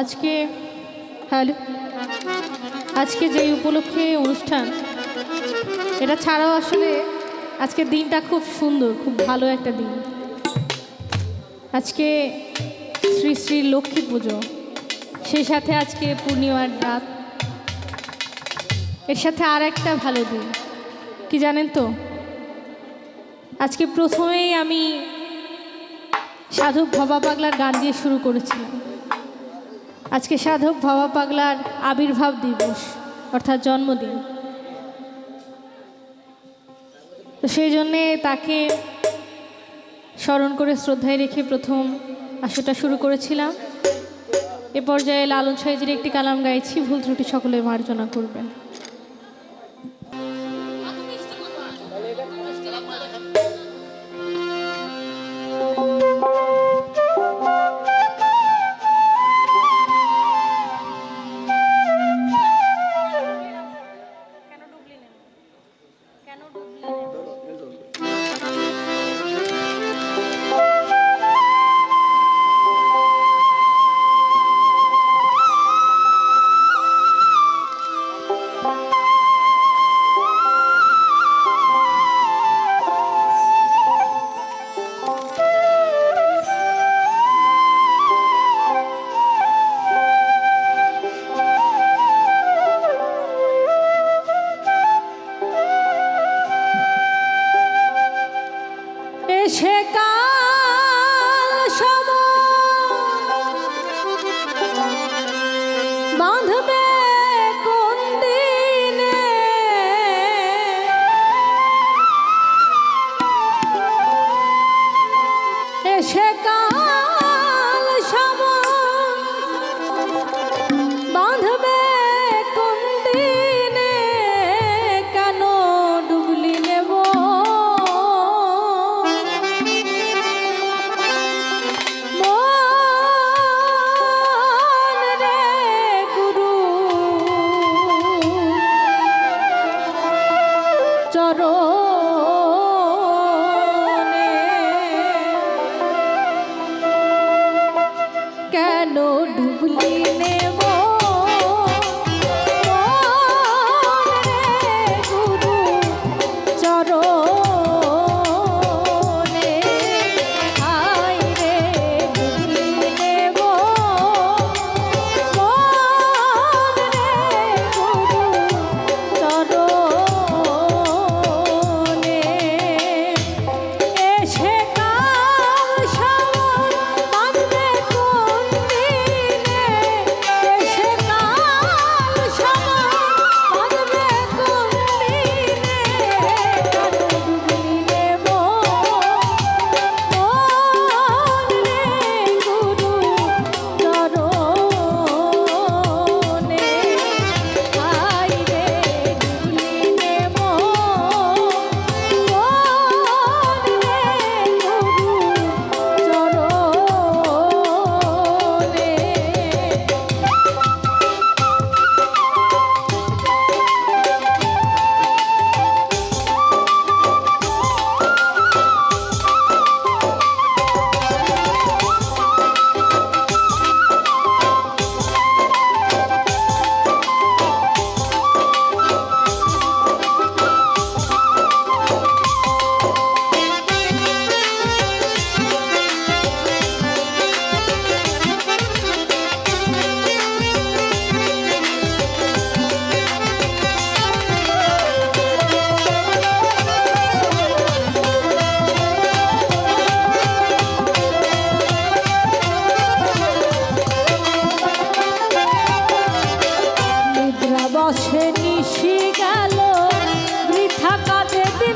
আজকে, হ্যালো, আজকে যে উপলক্ষে অনুষ্ঠান, এটা ছাড়াও আসলে আজকের দিনটা খুব সুন্দর, খুব ভালো একটা দিন। আজকে শ্রী শ্রী লক্ষ্মী পুজো, সেই সাথে আজকে পূর্ণিমার রাত। এর সাথে আর একটা ভালো দিন, কি জানেন তো? আজকে প্রথমেই আমি সাধক ভবা পাগলার গান দিয়ে শুরু করেছিলাম। আজকে সাধক ভাবা পাগলার আবির্ভাব দিবস, অর্থাৎ জন্মদিন। তো সেই জন্যে তাকে স্মরণ করে শ্রদ্ধায় রেখে প্রথম আসরটা শুরু করেছিলাম। এ পর্যায়ে লালন সাহেজির একটি কালাম গাইছি, ভুল ত্রুটি সকলে মার্জনা করবেন। Shay.